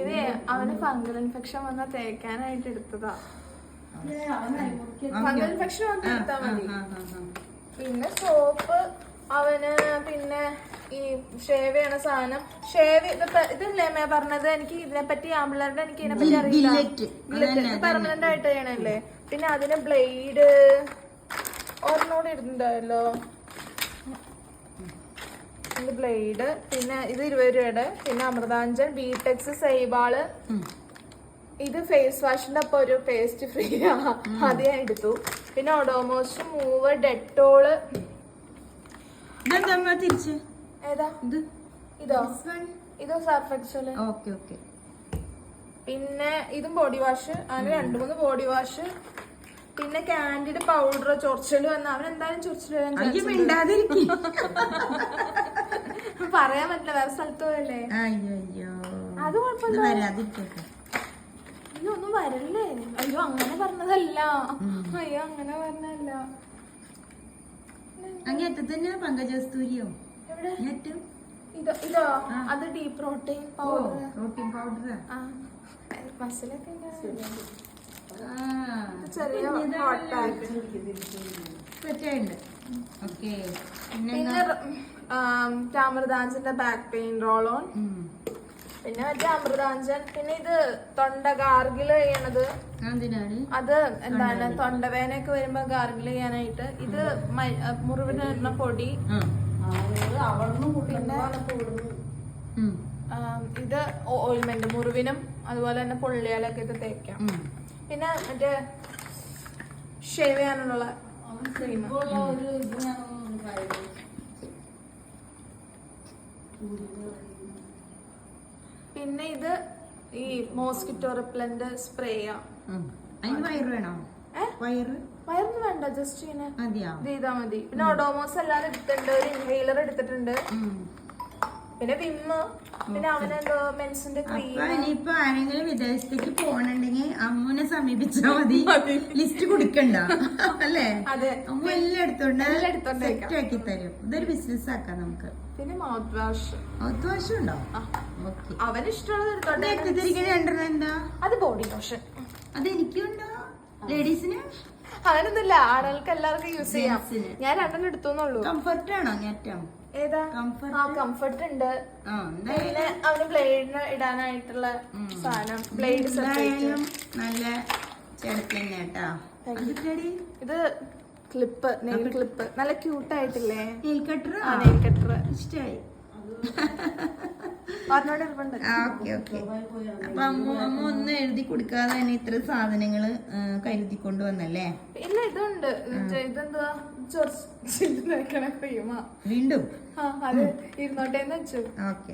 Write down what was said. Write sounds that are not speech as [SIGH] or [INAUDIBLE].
ഇത് അവന് fungal infection വന്ന തേക്കാനായിട്ട് എടുത്തതാ. ഫംഗൽ ഇൻഫെക്ഷൻ വന്ന എടുത്താ മതി. പിന്നെ സോപ്പ് അവന് പിന്നെ ഈ ഷേവ് ചെയ്യണ സാധനം. ഷേവ് ഇതല്ലേ മേ പറഞ്ഞത്? എനിക്ക് ഇതിനെ പറ്റി ആമ്പിളറുടെ എനിക്ക് ഇതിനെ പറ്റി അറിയില്ല. പെർമനന്റ് ആയിട്ട് ചെയ്യണല്ലേ? പിന്നെ അതിന് ബ്ലേഡ് ഒരെണ്ണോട് ഇരുന്നുണ്ടായല്ലോ ഇത് ബ്ലേഡ് പിന്നെ ഇത് ഇരുപത് രൂപയുടെ പിന്നെ അമൃതാഞ്ചൻ ബിടെക്സ് സൈബാൾ ഇത് ഫേസ് വാഷിന്റെ അപ്പൊ ഒരു പേസ്റ്റ് ഫ്രീ അത് ഞാൻ എടുത്തു. പിന്നെ ഒഡോമോസ് മൂവ് ഡെറ്റോൾ തിരിച്ച്? ഏതാ? ഇത്. ഇതോ? ഇതോ സർഫ് എക്സൽ ഓക്കെ ഓക്കെ. പിന്നെ ഇതും ബോഡി വാഷ് അങ്ങനെ രണ്ടു മൂന്ന് ബോഡി വാഷ് പിന്നെ കാൻഡിഡ് പൗഡർ ചൊറിച്ചൽ വന്ന. അവൻ എന്തായാലും ചൊറിച്ചൽ പറയാൻ പറ്റില്ല വേറെ സ്ഥലത്ത് പോയല്ലേ അയ്യോ അയ്യോ അത് കുഴപ്പമില്ല. വരാതിരിക്കട്ടെ അയ്യോ ഒന്നും വരല്ലേ അയ്യോ അങ്ങനെ പറഞ്ഞതല്ല അയ്യോ അങ്ങനെ പറഞ്ഞതല്ല അങ്ങേറ്റ തന്നെ പങ്കജസ്തൂരിയോ ഇതോ ഇതോ അത് ഡീ പ്രോട്ടീൻ പൗഡർ പ്രോട്ടീൻ പൗഡറാ ആ മസിലൊക്കെ ചെറിയ സെറ്റായിട്ടുണ്ട് ഓക്കെ പിന്നെ അമൃതാഞ്ചന്റെ ബാക്ക് പെയിൻ റോൾ ഓൺ പിന്നെ മറ്റേ അമൃതാഞ്ചൻ പിന്നെ ഇത് തൊണ്ട ഗാർഗിൾ ചെയ്യണത് അത് എന്താണ് തൊണ്ടവേനയൊക്കെ വരുമ്പോ ഗാർഗിൾ ചെയ്യാനായിട്ട്. ഇത് മുറിവിന് വരുന്ന പൊടി. ഇത് ഓയിൽമെന്റ് മുറിവിനും അതുപോലെ തന്നെ പൊള്ളിയാലൊക്കെ ഇത് തേക്കാം. പിന്നെ മറ്റേ ഷേവ് ചെയ്യാനുള്ള ക്രീം പിന്നെ ഇത് ഈ മോസ്കിറ്റോ റിപ്ലന്റ് സ്പ്രേ വയറ് വേണോ? വയറ്? വയറൊന്നും വേണ്ട ജസ്റ്റ് ഇങ്ങനെ ഇത് ചെയ്താൽ മതി. പിന്നെ ഒഡോമോസ് എല്ലാം എടുത്തിട്ടുണ്ട് ഒരു ഇൻഹെയിലർ എടുത്തിട്ടുണ്ട്. പിന്നെ വിമ്മ് പിന്നെ അവനെന്തോ മെൻസിന്റെ ക്രീം അപ്പൊ ഇനിയിപ്പൊ ആരെങ്കിലും വിദേശത്തേക്ക് പോകണുണ്ടെങ്കിൽ അമ്മുനെ സമീപിച്ചാ [LAUGHS] മതി. ലിസ്റ്റ് കൊടുക്കണ്ട. [LAUGHS] അല്ലേ? അതെ. അമ്മ എല്ലാം എടുത്തോണ്ട് എല്ലാം എടുത്തോണ്ട് സെറ്റ് ആക്കി തരും. ഇതൊരു ബിസിനസ് ആക്കാം നമുക്ക്. പിന്നെ മൗത്ത് വാഷ് അത്യാവശ്യം ഉണ്ടോ? ആ. ഓക്കെ അവന് ഇഷ്ടമുള്ളത് എടുത്തോണ്ട് എടുത്തിരിക്കുന്ന രണ്ടെണ്ണം എന്താ? അത് ബോഡി ലോഷൻ അത് എനിക്കുണ്ടോ ലേഡീസിന് അങ്ങനൊന്നുമില്ല. ആളുകൾക്ക് എല്ലാവർക്കും യൂസ് ചെയ്യാം. ഞാൻ രണ്ടെണ്ണം എടുത്തോന്നുള്ളൂ. കംഫർട്ട് ആണോ ഏറ്റവും? ഏതാ? കംഫർട്ട് ആ കംഫർട്ട് ഉണ്ട്. പിന്നെ അവന് ബ്ലേഡിന് ഇടാനായിട്ടുള്ള സാധനം. ബ്ലേഡ് നല്ല ഇത് ക്ലിപ്പ് നെയിൽ ക്ലിപ്പ് നല്ല ക്യൂട്ട് ആയിട്ടില്ലേ? നെയിൽ കട്ടർ ആ? നെയിൽ കട്ടർ ഇരിപ്പുണ്ട് ഓക്കെ ഓക്കെ. അപ്പൊ അമ്മ അമ്മ ഒന്ന് എഴുതി കൊടുക്കാതെ തന്നെ ഇത്ര സാധനങ്ങൾ കരുതി കൊണ്ടുവന്നല്ലേ ഇല്ല ഇതുണ്ട്. ഇത് ഇതെന്തുവാ? വീണ്ടും? ആ അത് ഇരുന്നോട്ടേന്ന് വെച്ചു. ഓക്കെ.